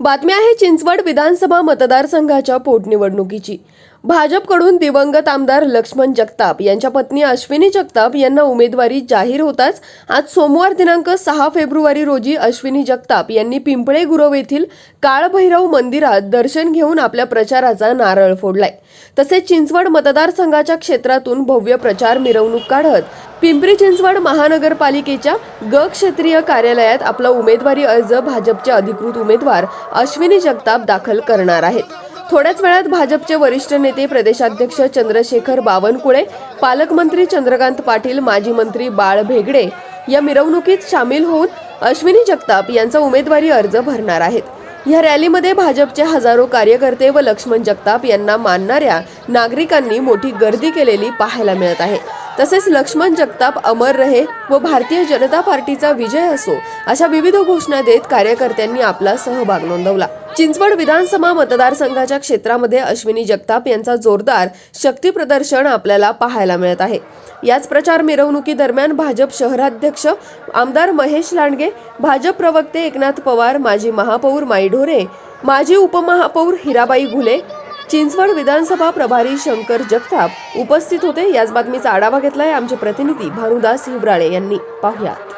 बातमी आहे चिंचवड विधानसभा मतदारसंघाच्या पोटनिवडणुकीची. भाजपकडून दिवंगत आमदार लक्ष्मण जगताप यांच्या पत्नी अश्विनी जगताप यांना उमेदवारी जाहीर होताच आज सोमवार दिनांक सहा फेब्रुवारी रोजी अश्विनी जगताप यांनी पिंपळे गुरव येथील काळभैरव मंदिरात दर्शन घेऊन आपल्या प्रचाराचा नारळ फोडलाय. तसेच चिंचवड मतदारसंघाच्या क्षेत्रातून भव्य प्रचार मिरवणूक काढत पिंपरी चिंचवड महानगरपालिकेच्या ग क्षेत्रीय कार्यालयात आपला उमेदवारी अर्ज भाजपचे अधिकृत उमेदवार अश्विनी जगताप दाखल करणार आहेत. थोड्याच वेळात भाजपचे वरिष्ठ नेते प्रदेशाध्यक्ष चंद्रशेखर बावनकुळे पालकमंत्री चंद्रकांत पाटील माजी मंत्री बाळ भेगडे या मिरवणुकीत सामील होऊन अश्विनी जगताप यांचा उमेदवारी अर्ज भरणार आहेत. या रॅलीमध्ये भाजपचे हजारो कार्यकर्ते व लक्ष्मण जगताप यांना मानणाऱ्या नागरिकांनी मोठी गर्दी केलेली पाहायला मिळत आहे. तसेच लक्ष्मण जगताप अमर रहे व भारतीय जनता पार्टीचा विजय असो अशा विविध घोषणा देत कार्यकर्त्यांनी आपला सहभाग नोंदवला. चिंचवड विधानसभा मतदारसंघाच्या क्षेत्रामध्ये अश्विनी जगताप यांचा जोरदार शक्ती प्रदर्शन आपल्याला पाहायला मिळत आहे. याच प्रचार मिरवणुकीदरम्यान भाजप शहराध्यक्ष आमदार महेश लांडगे भाजप प्रवक्ते एकनाथ पवार माजी महापौर माई ढोरे माजी उपमहापौर हिराबाई घुले चिंचवड विधानसभा प्रभारी शंकर जगताप उपस्थित होते. याच बातमीचा आढावा घेतलाय आमचे प्रतिनिधी भानुदास हिवराळे यांनी. पाहुयात.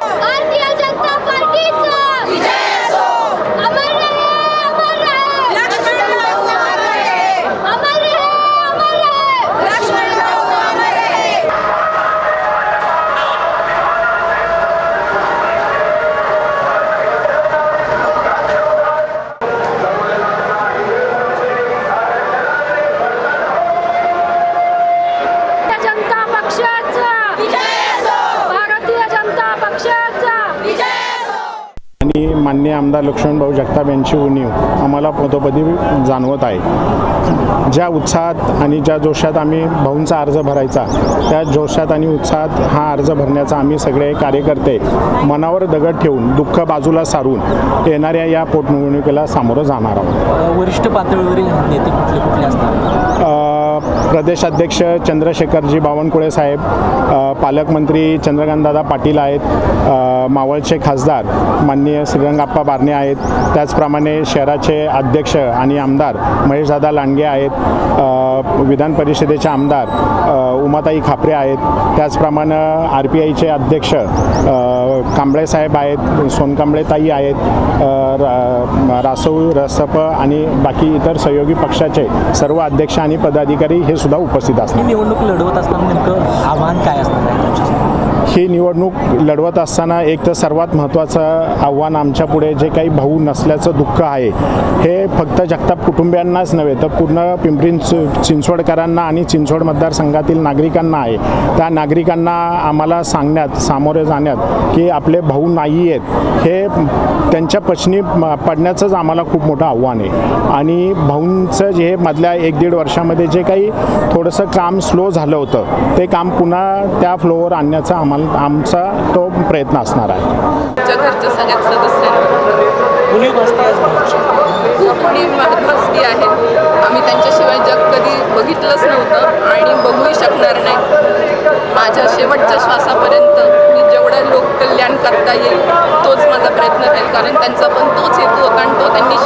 आणि मान्य आमदार लक्ष्मणभाऊ जगताप यांची उणीव आम्हाला पदोपदी जाणवत आहे. ज्या उत्साहात आणि ज्या जोशात आम्ही भाऊंचा अर्ज भरायचा त्या जोशात आणि उत्साहात हा अर्ज भरण्याचा आम्ही सगळे कार्यकर्ते मनावर दगड ठेवून दुःख बाजूला सारून येणाऱ्या या पोटनिवडणुकीला सामोरं जाणार आहोत. वरिष्ठ पातळीवरील नेते कुठले कुठले असतात? प्रदेशाध्यक्ष चंद्रशेखरजी बावनकुळे साहेब पालकमंत्री चंद्रकांतदादा पाटील आहेत मावळचे खासदार माननीय श्रीरंगाप्पा बारणे आहेत त्याचप्रमाणे शहराचे अध्यक्ष आणि आमदार महेशदादा लांडगे आहेत विधान परिषदेचे आमदार उमाताई खापरे आहेत त्याचप्रमाणे आर पी आयचे अध्यक्ष कांबळेसाहेब कांबळे साहेब आहेत सोनकांबळेताई आहेत रासव रसप आणि बाकी इतर सहयोगी पक्षाचे सर्व अध्यक्ष आणि पदाधिकारी हे सुद्धा उपस्थित ही असतात निवडणूक लढवत असताना नेमकं आव्हान काय असणार आहे ही निवडणूक लढवत असताना एक तर सर्वात महत्त्वाचं आव्हान आमच्या पुढे जे काही भाऊ नसल्याचं दुःख आहे हे फक्त जगताप कुटुंबियांनाच नव्हे तर पूर्ण पिंपरी चिंचवडकरांना आणि चिंचवड मतदारसंघातील नागरिकांना आहे. त्या नागरिकांना आम्हाला सांगण्यात सामोरे जाण्यात की आपले भाऊ नाही आहेत हे त्यांच्या पचनी पडण्याचंच आम्हाला खूप मोठं आव्हान आहे. आणि भाऊंचं जे मधल्या एक दीड वर्षामध्ये जे काही थोडंसं काम स्लो झालं होतं ते काम पुन्हा त्या फ्लोवर आणण्याचं आम्हाला आमचा तो प्रयत्न असणार आहे. आमच्या घरच्या आहे. आम्ही त्यांच्याशिवाय जग कधी बघितलंच नव्हतं आणि बघूही शकणार नाही. माझ्या शेवटच्या श्वासापर्यंत मी जेवढं लोककल्याण करता येईल तोच माझा प्रयत्न राहील. कारण त्यांचा पण तोच हेतू होता आणि तो त्यांनी